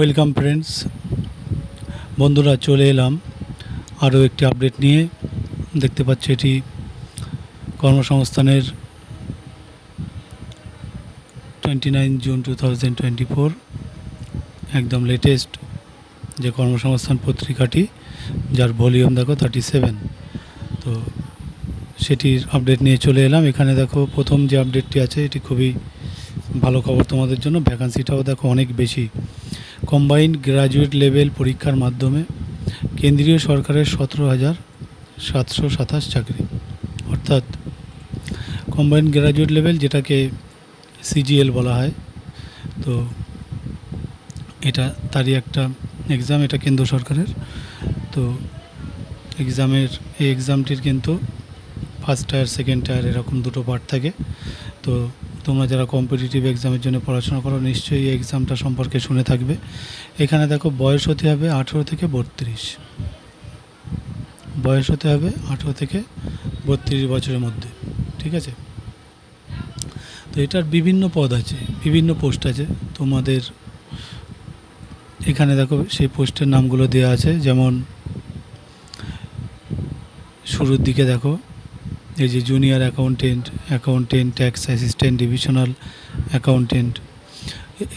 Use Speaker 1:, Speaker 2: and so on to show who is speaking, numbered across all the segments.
Speaker 1: Welcome friends বন্ধুরা, চলে এলাম আরও একটি আপডেট নিয়ে। দেখতে পাচ্ছি এটি কর্মসংস্থানের twenty nine June two thousand twenty four একদম লেটেস্ট যে কর্মসংস্থান পত্রিকাটি, যার ভলিউম দেখো থার্টি সেভেন তো সেটির আপডেট নিয়ে চলে এলাম। এখানে দেখো প্রথম যে আপডেটটি আছে, এটি খুবই ভালো খবর তোমাদের জন্য। ভ্যাকান্সিটাও দেখো অনেক বেশি। কম্বাইন্ড গ্র্যাজুয়েট লেভেল পরীক্ষার মাধ্যমে কেন্দ্রীয় সরকারের সতেরো হাজার সাতশো সাতাশ চাকরি। অর্থাৎ কম্বাইন্ড গ্র্যাজুয়েট লেভেল যেটাকে সিজিএল বলা হয়, তো এটা তারই একটা এক্সাম এটা কেন্দ্র সরকারের। তো এক্সামের এই এক্সামটির কিন্তু ফার্স্ট টায়ার সেকেন্ড টায়ার এরকম দুটো পার্ট থাকে। তো তোমরা যারা কম্পিটিটিভ এক্সামের জন্য পড়াশোনা করো, নিশ্চয়ই এই এক্সামটা সম্পর্কে শুনে থাকবে। এখানে দেখো, বয়স হতে হবে আঠেরো থেকে বত্রিশ। বয়স হতে হবে আঠেরো থেকে বত্রিশ বছরের মধ্যে, ঠিক আছে? তো এটার বিভিন্ন পদ আছে, বিভিন্ন পোস্ট আছে। তোমাদের এখানে দেখো, সেই পোস্টের নামগুলো দেওয়া আছে। যেমন, শুরুর দিকে দেখো এই যে junior accountant accountant tax assistant divisional accountant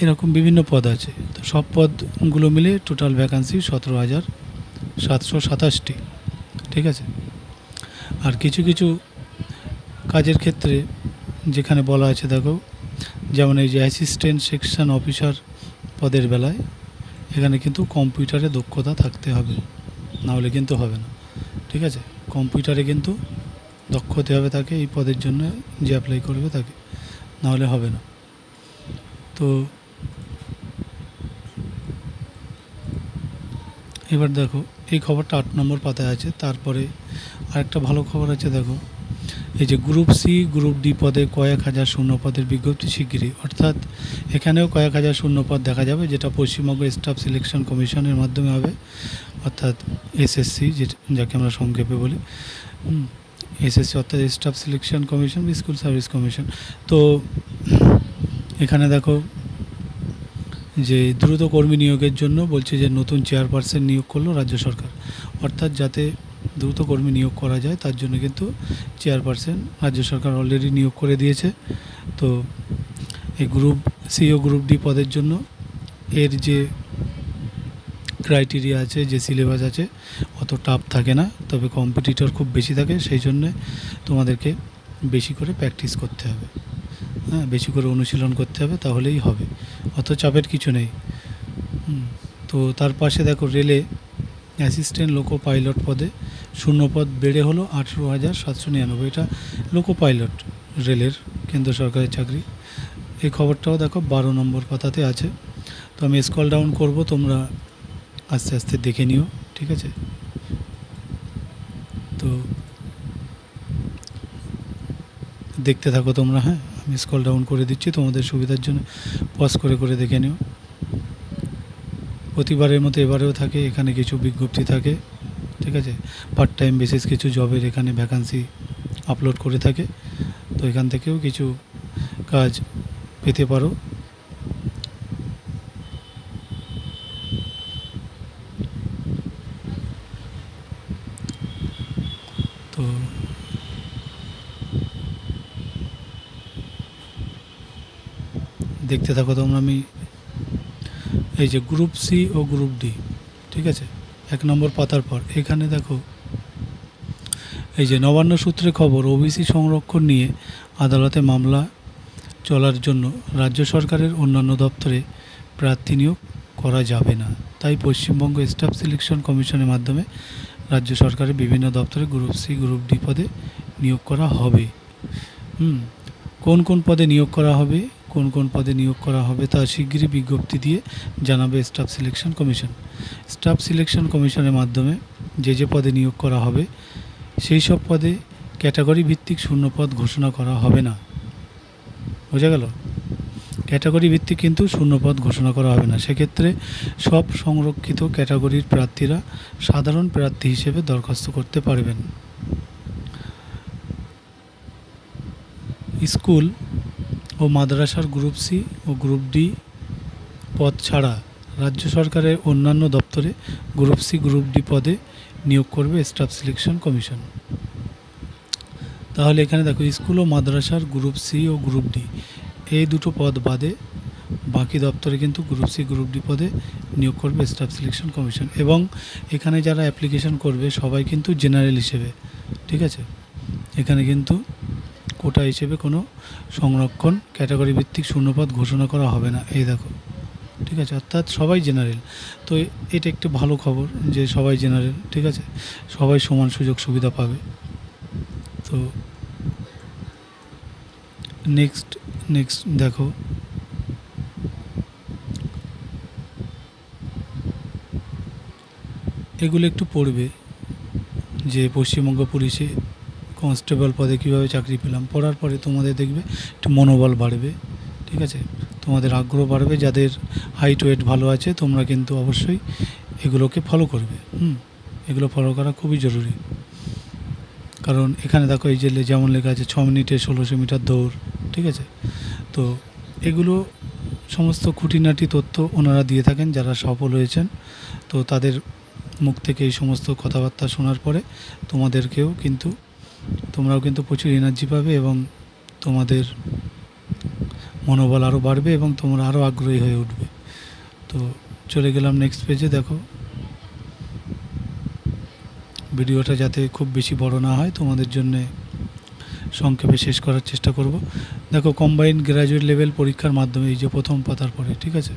Speaker 1: এরকম বিভিন্ন পদ আছে। তো সব পদগুলো মিলে টোটাল ভ্যাকান্সি সতেরো হাজার সাতশো সাতাশটি, ঠিক আছে? আর কিছু কিছু কাজের ক্ষেত্রে যেখানে বলা আছে, দেখো, যেমন এই যে অ্যাসিস্ট্যান্ট সেকশন অফিসার পদের বেলায়, এখানে কিন্তু কম্পিউটারে দক্ষতা থাকতে হবে না হলে কিন্তু হবে না, ঠিক আছে? কম্পিউটারে কিন্তু দক্ষ হতে হবে তাকে, এই পদের জন্য যে অ্যাপ্লাই করবে তাকে। নাহলে হবে না। তো এবার দেখো, এই খবরটা আট নম্বর পাতায় আছে। তারপরে আরেকটা ভালো খবর আছে, দেখো। এই যে গ্রুপ সি গ্রুপ ডি পদে কয়েক হাজার শূন্য পদের বিজ্ঞপ্তি শিগগিরই। অর্থাৎ এখানেও কয়েক হাজার শূন্য পদ দেখা যাবে, যেটা পশ্চিমবঙ্গ স্টাফ সিলেকশন কমিশনের মাধ্যমে হবে। অর্থাৎ এসএসসি যেটা যাকে আমরা সংক্ষেপে বলি। এসএসসি অর্থাৎ staff selection commission school service commission. তো এখানে দেখো যে দ্রুত কর্মী নিয়োগের জন্য বলছে যে নতুন চেয়ারপারসন নিয়োগ করল রাজ্য সরকার। অর্থাৎ যাতে দ্রুত কর্মী নিয়োগ করা যায়, তার জন্য কিন্তু চেয়ারপারসন রাজ্য সরকার অলরেডি নিয়োগ করে দিয়েছে। তো এই গ্রুপ সি ও গ্রুপ ডি পদের জন্য এর যে ক্রাইটেরিয়া আছে, যে সিলেবাস আছে, অত টাফ থাকে না, তবে কম্পিটিটর খুব বেশি থাকে, সেই জন্যে তোমাদেরকে বেশি করে প্র্যাকটিস করতে হবে। হ্যাঁ বেশি করে অনুশীলন করতে হবে, তাহলেই হবে। অত চাপের কিছু নেই। তো তার পাশে দেখো রেলে অ্যাসিস্ট্যান্ট লোকো পাইলট পদে শূন্য পদ বেড়ে হলো আঠেরো হাজার সাতশো নিরানব্বই। এটা লোকো পাইলট রেলের কেন্দ্র সরকারের চাকরি। এই খবরটাও দেখো বারো নম্বর পাতাতে আছে। তো আমি স্কল ডাউন করব, তোমরা আস্তে আস্তে দেখে নিও, ঠিক আছে? তো দেখতে থাকো তোমরা হ্যাঁ? আমি স্কল ডাউন করে দিচ্ছি তোমাদের সুবিধার জন্য। পজ করে করে দেখে নিও। প্রতিবারের মতো এবারেও থাকে, এখানে কিছু বিজ্ঞপ্তি থাকে, ঠিক আছে? পার্ট টাইম বেসিস কিছু জবের এখানে ভ্যাকান্সি আপলোড করে থাকে। তো এখান থেকেও কিছু কাজ পেতে পারো তো দেখতে থাকো তোমরা, আমি এই যে গ্রুপ সি ও গ্রুপ ডি ঠিক আছে? এক নম্বর পাতার পর, এখানে দেখো, এই যে নবান্ন সূত্রে খবর ওবিসি সংরক্ষণ নিয়ে আদালতে মামলা চলার জন্য রাজ্য সরকারের অন্যান্য দপ্তরে প্রার্থী নিয়োগ করা যাবে না। তাই পশ্চিমবঙ্গ স্টাফ সিলেকশন কমিশনের মাধ্যমে রাজ্য সরকারের বিভিন্ন দপ্তরে গ্রুপ সি গ্রুপ ডি পদে নিয়োগ করা হবে। হুম, কোন কোন পদে নিয়োগ করা হবে, কোন কোন পদে নিয়োগ করা হবে তা শিগগিরই বিজ্ঞপ্তি দিয়ে জানাবে staff selection commission staff selection কমিশনের মাধ্যমে যে যে পদে নিয়োগ করা হবে, সেই সব পদে ক্যাটাগরি ভিত্তিক শূন্য পদ ঘোষণা করা হবে না। বোঝা গেল? ক্যাটাগরি ভিত্তিক কিন্তু শূন্যপদ ঘোষণা করা হবে না। সেক্ষেত্রে সব সংরক্ষিত ক্যাটাগরির প্রার্থীরা সাধারণ প্রার্থী হিসেবে দরখাস্ত করতে পারবেন। স্কুল ও মাদ্রাসার গ্রুপ সি ও গ্রুপ ডি পদ ছাড়া রাজ্য সরকারের অন্যান্য দপ্তরে গ্রুপ সি, গ্রুপ ডি পদে নিয়োগ করবে স্টাফ সিলেকশন কমিশন। তাহলে এখানে দেখো, স্কুল ও মাদ্রাসার গ্রুপ সি ও গ্রুপ ডি। এই দুটো পদ বাদে বাকি দপ্তরে কিন্তু গ্রুপ সি গ্রুপ ডি পদে নিয়োগ করবে স্টাফ সিলেকশন কমিশন এবং এখানে যারা অ্যাপ্লিকেশন করবে সবাই কিন্তু জেনারেল হিসেবে, ঠিক আছে? এখানে কিন্তু কোটা হিসেবে কোনো সংরক্ষণ ক্যাটাগরি ভিত্তিক শূন্যপদ ঘোষণা করা হবে না, এই দেখো, ঠিক আছে? অর্থাৎ সবাই জেনারেল তো এটা একটি ভালো খবর যে সবাই জেনারেল ঠিক আছে? সবাই সমান সুযোগ সুবিধা পাবে। তো নেক্সট নেক্সট দেখো। এগুলো একটু পড়বে যে পশ্চিমবঙ্গ পুলিশে কনস্টেবল পদে কীভাবে চাকরি পেলাম। পড়ার পরে তোমাদের দেখবে একটু মনোবল বাড়বে, ঠিক আছে? তোমাদের আগ্রহ বাড়বে, যাদের হাইট ওয়েট ভালো আছে, তোমরা কিন্তু অবশ্যই এগুলোকে ফলো করবে। হুম, এগুলো ফলো করা খুবই জরুরি। কারণ এখানে দেখো এই যে লে- যেমন লেখা আছে, ছ মিনিটে ষোলোশো মিটার দৌড়, ঠিক আছে? তো এগুলো সমস্ত খুঁটিনাটি তথ্য ওনারা দিয়ে থাকেন, যারা সফল হয়েছেন। তো তাদের মুখ থেকে এই সমস্ত কথাবার্তা শোনার পরে তোমাদেরকেও কিন্তু, তোমরাও কিন্তু প্রচুর এনার্জি পাবে এবং তোমাদের মনোবল আরও বাড়বে এবং তোমরা আরও আগ্রহী হয়ে উঠবে। তো চলে গেলাম নেক্সট পেজে দেখো। ভিডিওটা যাতে খুব বেশি বড় না হয়, তোমাদের জন্য সংক্ষেপে শেষ করার চেষ্টা করব। দেখো কম্বাইন গ্র্যাজুয়েট লেভেল পরীক্ষার মাধ্যমে এই যে প্রথম পাতার পরে, ঠিক আছে?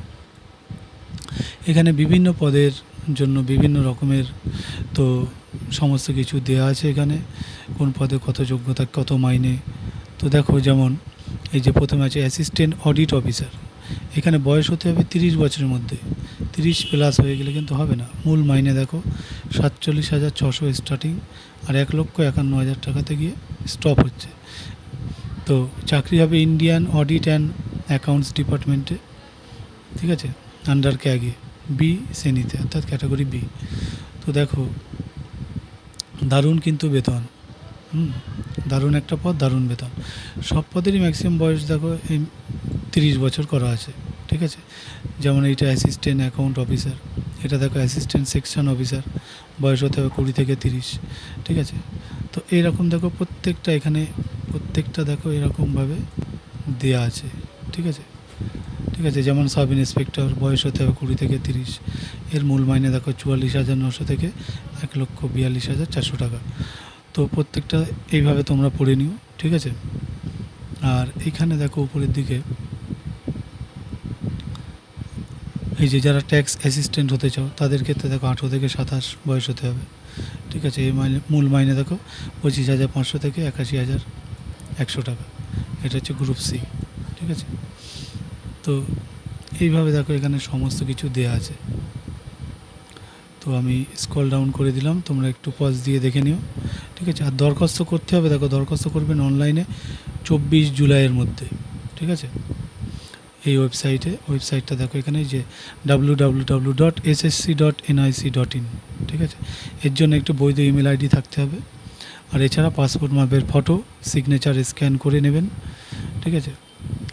Speaker 1: এখানে বিভিন্ন পদের জন্য বিভিন্ন রকমের তো সমস্ত কিছু দেওয়া আছে এখানে। কোন পদে কত যোগ্যতা, কত মাইনে? তো দেখো, যেমন এই যে প্রথমে আছে অ্যাসিস্ট্যান্ট অডিট অফিসার এখানে বয়স হতে হবে তিরিশ বছরের মধ্যে। তিরিশ প্লাস হয়ে গেলে কিন্তু হবে না। মূল মাইনে দেখো, সাতচল্লিশ হাজার ছশো স্টার্টিং আর এক লক্ষ একান্ন হাজার টাকাতে গিয়ে স্টপ হচ্ছে। তো চাকরি হবে ইন্ডিয়ান অডিট অ্যান্ড অ্যাকাউন্টস ডিপার্টমেন্টে ঠিক আছে? আন্ডার ক্যাগে বি শ্রেণীতে, অর্থাৎ ক্যাটাগরি বি তো দেখো, দারুণ কিন্তু বেতন। হুম, দারুণ একটা পদ, দারুণ বেতন। সব পদেরই ম্যাক্সিমাম বয়স দেখো, এই তিরিশ বছর করা আছে, ঠিক আছে? যেমন এইটা অ্যাসিস্ট্যান্ট অ্যাকাউন্ট অফিসার এটা দেখো অ্যাসিস্ট্যান্ট সেকশন অফিসার বয়স হতে হবে কুড়ি থেকে তিরিশ, ঠিক আছে? তো এরকম দেখো প্রত্যেকটা এখানে, প্রত্যেকটা দেখো এরকমভাবে দেয়া আছে, ঠিক আছে? ঠিক আছে, যেমন সাব ইন্সপেক্টর, বয়স হতে হবে কুড়ি থেকে তিরিশ। এর মূল মাইনে দেখো চুয়াল্লিশ হাজার নশো থেকে এক লক্ষ বিয়াল্লিশ হাজার চারশো টাকা। তো প্রত্যেকটা এইভাবে তোমরা পড়ে নিও, ঠিক আছে? আর এখানে দেখো উপরের দিকে, এই যে যারা ট্যাক্স অ্যাসিস্ট্যান্ট হতে চাও, তাদের ক্ষেত্রে দেখো আঠেরো থেকে সাতাশ বয়স হতে হবে। ঠিক আছে, এই মাইনে, মূল মাইনে দেখো, পঁচিশ হাজার পাঁচশো থেকে একাশি হাজার একশো টাকা। এটা হচ্ছে গ্রুপ সি ঠিক আছে? তো এইভাবে দেখো এখানে সমস্ত কিছু দেয়া আছে। তো আমি স্কল ডাউন করে দিলাম, তোমরা একটু পজ দিয়ে দেখে নিও, ঠিক আছে? আর দরখাস্ত করতে হবে, দেখো দরখাস্ত করবেন অনলাইনে চব্বিশ জুলাইয়ের মধ্যে, ঠিক আছে? এই ওয়েবসাইটে ওয়েবসাইটটা দেখো এখানে যে W dot dot dot in ঠিক আছে? এর জন্য একটু বৈধ ইমেল আইডি থাকতে হবে। আর এছাড়া পাসপোর্ট মাপের ফটো সিগনেচার স্ক্যান করে নেবেন, ঠিক আছে?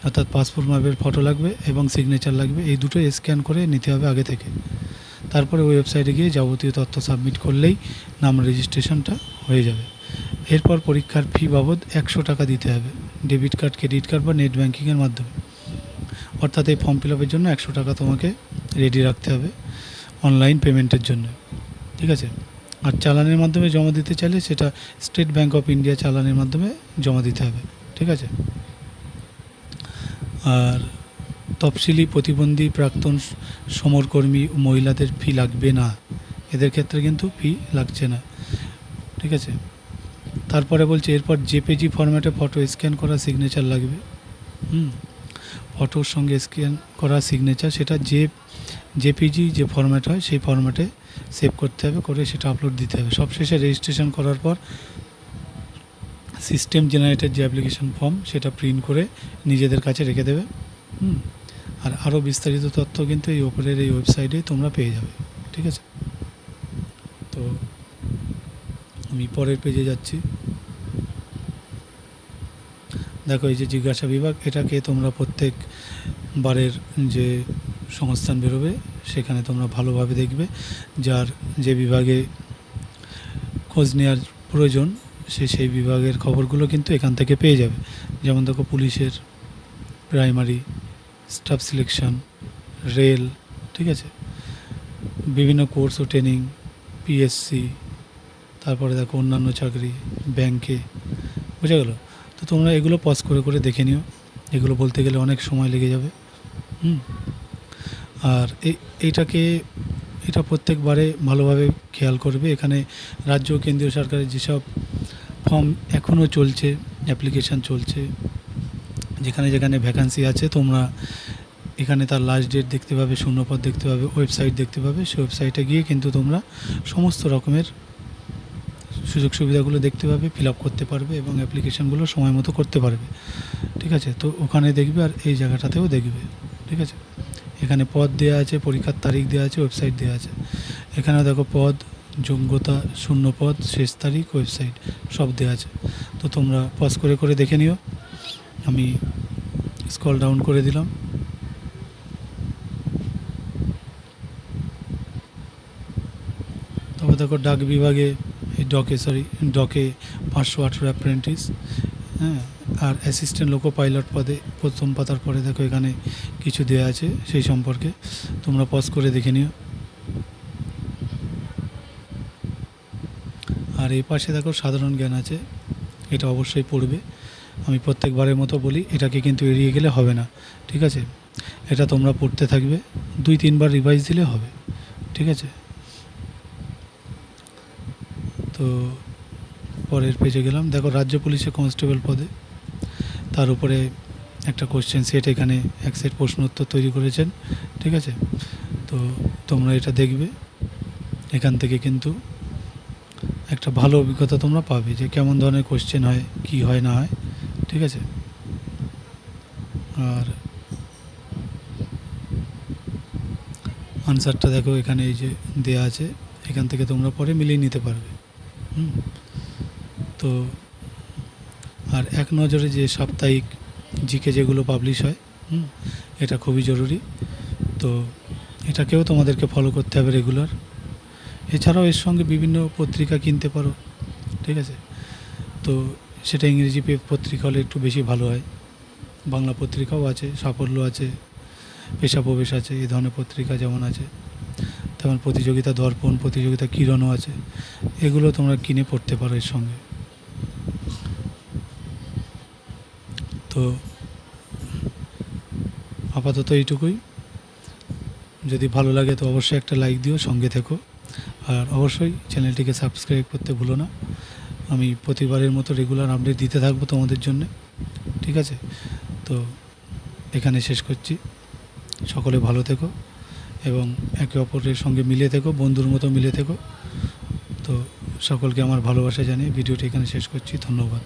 Speaker 1: অর্থাৎ পাসপোর্ট মাপের ফটো লাগবে এবং সিগনেচার লাগবে, এই দুটো স্ক্যান করে নিতে হবে আগে থেকে। তারপরে ওই ওয়েবসাইটে গিয়ে যাবতীয় তথ্য সাবমিট করলেই নাম রেজিস্ট্রেশনটা হয়ে যাবে। এরপর পরীক্ষার ফি বাবদ একশো টাকা দিতে হবে। ডেবিট কার্ড ক্রেডিট কার্ড বা নেট ব্যাঙ্কিংয়ের মাধ্যমে। অর্থাৎ এই ফর্ম ফিল আপের জন্য একশো টাকা তোমাকে রেডি রাখতে হবে অনলাইন পেমেন্টের জন্য। ঠিক আছে? আর চালানের মাধ্যমে জমা দিতে চাইলে সেটা স্টেট ব্যাঙ্ক অফ ইন্ডিয়া চালানের মাধ্যমে জমা দিতে হবে। ঠিক আছে? আর তফসিলি প্রতিবন্ধী প্রাক্তন সমরকর্মী মহিলাদের ফি লাগবে না। এদের ক্ষেত্রে কিন্তু ফি লাগছে না। ঠিক আছে? তারপরে বলছে, এরপর জেপিজি ফরম্যাটে ফটো স্ক্যান করা সিগনেচার লাগবে। হুম? ফটোর সঙ্গে স্ক্যান করা সিগনেচার সেটা যে জেপিজি যে ফরম্যাট হয়, সেই ফরম্যাটে সেভ করতে হবে, করে সেটা আপলোড দিতে হবে। সবশেষে রেজিস্ট্রেশন করার পর সিস্টেম জেনারেটেড যে অ্যাপ্লিকেশন ফর্ম সেটা প্রিন্ট করে নিজেদের কাছে রেখে দেবে। হুম? আর আরও বিস্তারিত তথ্য কিন্তু এই ওপরের এই ওয়েবসাইটে তোমরা পেয়ে যাবে। ঠিক আছে? তো আমি পরের পেজে যাচ্ছি। দেখো, এই যে জিজ্ঞাসা বিভাগ, এটাকে তোমরা প্রত্যেক বারের যে সংস্থান বেরোবে, সেখানে তোমরা ভালোভাবে দেখবে। যার যে বিভাগে খোঁজ নেওয়ার প্রয়োজন, সে সেই বিভাগের খবরগুলো কিন্তু এখান থেকে পেয়ে যাবে। যেমন দেখো, পুলিশের প্রাইমারি, স্টাফ সিলেকশন, রেল, ঠিক আছে? বিভিন্ন কোর্স ও ট্রেনিং, পিএসসি, তারপরে দেখো অন্যান্য চাকরি, ব্যাংকে, বুঝা গেল? তো তোমরা এগুলো পজ করে করে দেখে নিও। এগুলো বলতে গেলে অনেক সময় লেগে যাবে। হুম? আর এই এইটাকে, এটা প্রত্যেকবারে ভালোভাবে খেয়াল করবে। এখানে রাজ্য কেন্দ্রীয় সরকারের যেসব ফর্ম এখনও চলছে অ্যাপ্লিকেশান চলছে, যেখানে যেখানে ভ্যাকান্সি আছে, তোমরা এখানে তার লাস্ট ডেট দেখতে পাবে, শূন্যপদ দেখতে পাবে ওয়েবসাইট দেখতে পাবে। সেই ওয়েবসাইটে গিয়ে কিন্তু তোমরা সমস্ত রকমের সুযোগ সুবিধাগুলো দেখতে পাবে ফিল আপ করতে পারবে এবং অ্যাপ্লিকেশানগুলো সময় মতো করতে পারবে। ঠিক আছে? তো ওখানে দেখবে আর এই জায়গাটাতেও দেখবে। ঠিক আছে? এখানে পদ দেওয়া আছে, পরীক্ষার তারিখ দেওয়া আছে, ওয়েবসাইট দেওয়া আছে। এখানে দেখো পদ, যোগ্যতা, শূন্য পদ, শেষ তারিখ, ওয়েবসাইট সব দেওয়া আছে। তো তোমরা পজ করে করে দেখে নিও। আমি স্কল ডাউন করে দিলাম। তবে দেখো ডাক বিভাগে ডকে সরি ডকে পাঁচশো আঠেরো অ্যাপ্রেন্টিস হ্যাঁ আর অ্যাসিস্ট্যান্ট লোকো পাইলট পদে প্রথম পাতার পরে দেখো এখানে কিছু দেওয়া আছে সেই সম্পর্কে, তোমরা পজ করে দেখে নিও। আর এই পাশে দেখো সাধারণ জ্ঞান আছে, এটা অবশ্যই পড়বে। আমি প্রত্যেকবারের মতো বলি, এটাকে কিন্তু এড়িয়ে গেলে হবে না, ঠিক আছে? এটা তোমরা পড়তে থাকবে, দুই তিনবার রিভাইজ দিলে হবে, ঠিক আছে? তো পরের পেজে গেলাম। দেখো, রাজ্য পুলিশে কনস্টেবল পদে। তার উপরে একটা কোশ্চেন সেট এখানে এক সেট প্রশ্ন উত্তর তৈরি করেছেন। ঠিক আছে? তো তোমরা এটা দেখবে। এখান থেকে কিন্তু একটা ভালো অভিজ্ঞতা তোমরা পাবে যে কেমন ধরনের কোশ্চেন হয়, কি হয়, না হয়। ঠিক আছে? আর আনসারটা দেখো, এখানে এই যে দেয়া আছে। এখান থেকে তোমরা পরে মিলিয়ে নিতে পারবে। তো আর এক নজরে যে সাপ্তাহিক জিকে যেগুলো পাবলিশ হয় এটা খুবই জরুরি। তো এটাকেও তোমাদেরকে ফলো করতে হবে রেগুলার এছাড়াও এর সঙ্গে বিভিন্ন পত্রিকা কিনতে পারো, ঠিক আছে? তো সেটা ইংরেজি পত্রিকা হলে একটু বেশি ভালো হয়। বাংলা পত্রিকাও আছে, সাফল্য আছে, পেশা প্রবেশ আছে, এই ধরনের পত্রিকা যেমন আছে। তেমন প্রতিযোগিতা দর্পণ, প্রতিযোগিতা কিরণও আছে। এগুলো তোমরা কিনে পড়তে পারো এর সঙ্গে। তো আপাতত এইটুকুই। যদি ভালো লাগে তো অবশ্যই একটা লাইক দিও, সঙ্গে থেকো। আর অবশ্যই চ্যানেলটিকে সাবস্ক্রাইব করতে ভুলো না। আমি প্রতিবারের মতো রেগুলার আপডেট দিতে থাকব তোমাদের জন্য। ঠিক আছে? তো এখানে শেষ করছি। সকলে ভালো থেকো এবং একে অপরের সঙ্গে মিলে থেকো, বন্ধুর মতো মিলে থেকো। তো সকলকে আমার ভালোবাসা জানিয়ে ভিডিওটি এখানে শেষ করছি। ধন্যবাদ।